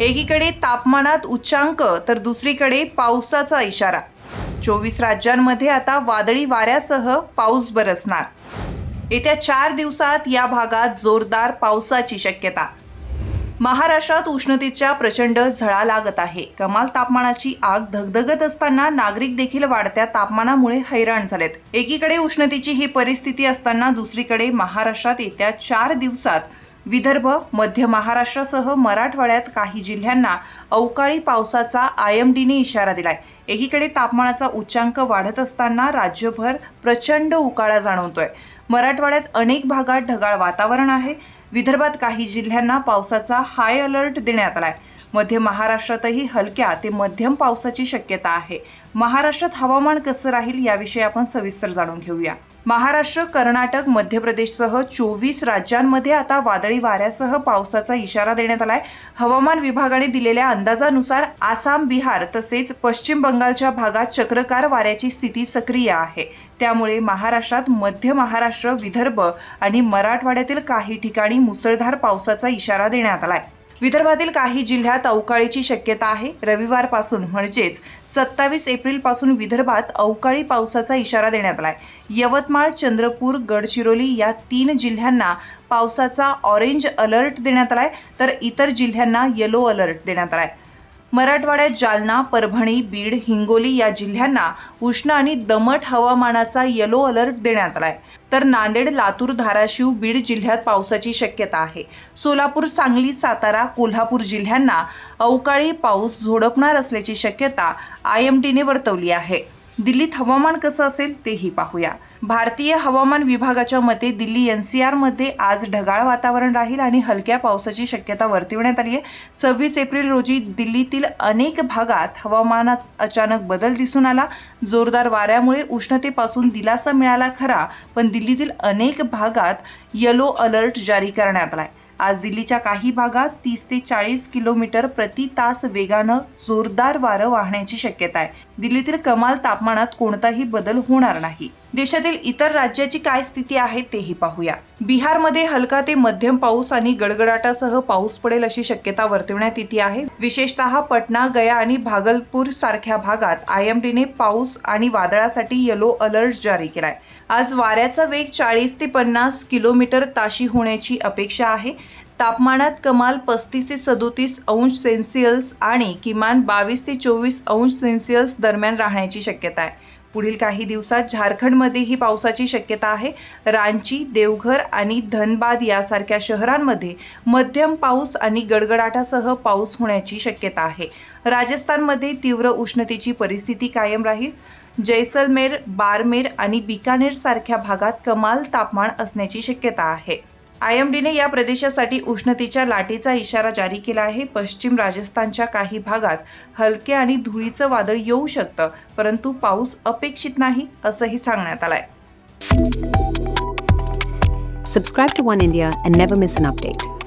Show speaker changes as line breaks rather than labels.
एकीकडे तापमानात उच्चांक तर दुसरीकडे पावसाचा इशारा. चोवीस राज्यांमध्ये आता वादळी वाऱ्यासह पाऊस बरसणार. येत्या चार दिवसात या भागात जोरदार पावसाची शक्यता. महाराष्ट्रात उष्णतेच्या प्रचंड झळा लागत आहे. कमाल तापमानाची आग धगधगत असताना नागरिक देखील वाढत्या तापमानामुळे हैराण झालेत. एकीकडे उष्णतेची ही परिस्थिती असताना दुसरीकडे महाराष्ट्रात येत्या चार दिवसात विदर्भ मध्य महाराष्ट्रासह मराठवाड्यात काही जिल्ह्यांना अवकाळी पावसाचा आय एम डीने इशारा दिलाय. एकीकडे तापमानाचा उच्चांक वाढत असताना राज्यभर प्रचंड उकाळा जाणवतोय. मराठवाड्यात अनेक भागात ढगाळ वातावरण आहे. विदर्भात काही जिल्ह्यांना पावसाचा हाय अलर्ट देण्यात आलाय. मध्य महाराष्ट्रातही हलक्या ते मध्यम पावसाची शक्यता आहे. महाराष्ट्रात हवामान कसं राहील याविषयी आपण सविस्तर जाणून घेऊया. महाराष्ट्र कर्नाटक मध्य प्रदेशसह चोवीस राज्यांमध्ये आता वादळी वाऱ्यासह पावसाचा इशारा देण्यात आलाय. हवामान विभागाने दिलेल्या अंदाजानुसार आसाम बिहार तसेच पश्चिम बंगालच्या भागात चक्रकार वाऱ्याची स्थिती सक्रिय आहे. त्यामुळे महाराष्ट्रात मध्य महाराष्ट्र विदर्भ आणि मराठवाड्यातील काही ठिकाणी मुसळधार पावसाचा इशारा देण्यात आलाय. विदर्भातील काही जिल्ह्यात अवकाळीची शक्यता आहे. रविवारपासून म्हणजेच सत्तावीस एप्रिलपासून विदर्भात अवकाळी पावसाचा इशारा देण्यात आलाय. यवतमाळ चंद्रपूर गडचिरोली या तीन जिल्ह्यांना पावसाचा ऑरेंज अलर्ट देण्यात आलाय. तर इतर जिल्ह्यांना येलो अलर्ट देण्यात आलाय. मराठवाड्यात जालना परभणी बीड हिंगोली या जिल्ह्यांना उष्ण आणि दमट हवामानाचा येलो अलर्ट देण्यात आलाय. तर नांदेड लातूर धाराशिव बीड जिल्ह्यात पावसाची शक्यता आहे. सोलापूर सांगली सातारा कोल्हापूर जिल्ह्यांना अवकाळी पाऊस झोडपणार असल्याची शक्यता आय एम डीने वर्तवली आहे. दिल्लीत हवामान कसं असेल तेही पाहूया. भारतीय हवामान विभागाच्या मते दिल्ली एन सी आरमध्ये आज ढगाळ वातावरण राहील आणि हलक्या पावसाची शक्यता वर्तविण्यात आली आहे. सव्वीस एप्रिल रोजी दिल्लीतील अनेक भागात हवामानात अचानक बदल दिसून आला. जोरदार वाऱ्यामुळे उष्णतेपासून दिलासा मिळाला खरा पण दिल्लीतील अनेक भागात येलो अलर्ट जारी करण्यात आला आहे आज दिल्लीच्या काही भागात तीस ते चाळीस किलोमीटर प्रति तास वेगानं जोरदार वारं वाहण्याची शक्यता आहे. दिल्लीतील कमाल तापमानात कोणताही बदल होणार नाही. देशातील इतर राज्याची काय स्थिती आहे तेही पाहूया. बिहारमध्ये हलका ते मध्यम पाऊस आणि गडगडाटासह पाऊस पडेल अशी शक्यता वर्तवण्यात येते आहे. विशेषतः पटना गया आणि भागलपूर सारख्या भागात आय एम डीने पाऊस आणि वादळासाठी येलो अलर्ट जारी केलाय. आज वाऱ्याचा वेग चाळीस ते पन्नास किलोमीटर ताशी होण्याची अपेक्षा आहे. तापमानात कमाल पस्तीस ते सदोतीस अंश सेल्सिअस आणि किमान बावीस ते चोवीस अंश सेल्सिअस दरम्यान राहण्याची शक्यता आहे. पुढील काही दिवसात झारखंडमध्येही पावसाची शक्यता आहे. रांची देवघर आणि धनबाद यासारख्या शहरांमध्ये मध्यम पाऊस आणि गडगडाटासह पाऊस होण्याची शक्यता आहे. राजस्थानमध्ये तीव्र उष्णतेची परिस्थिती कायम राहील. जैसलमेर बारमेर आणि बिकानेर सारख्या भागात कमाल तापमान असण्याची शक्यता आहे. आय एम डीने या प्रदेशासाठी उष्णतेच्या लाटेचा इशारा जारी केला आहे. पश्चिम राजस्थानच्या काही भागात हलके आणि धुळीचं वादळ येऊ शकतं परंतु पाऊस अपेक्षित नाही असंही सांगण्यात आलंय.
Subscribe to One India and never miss an update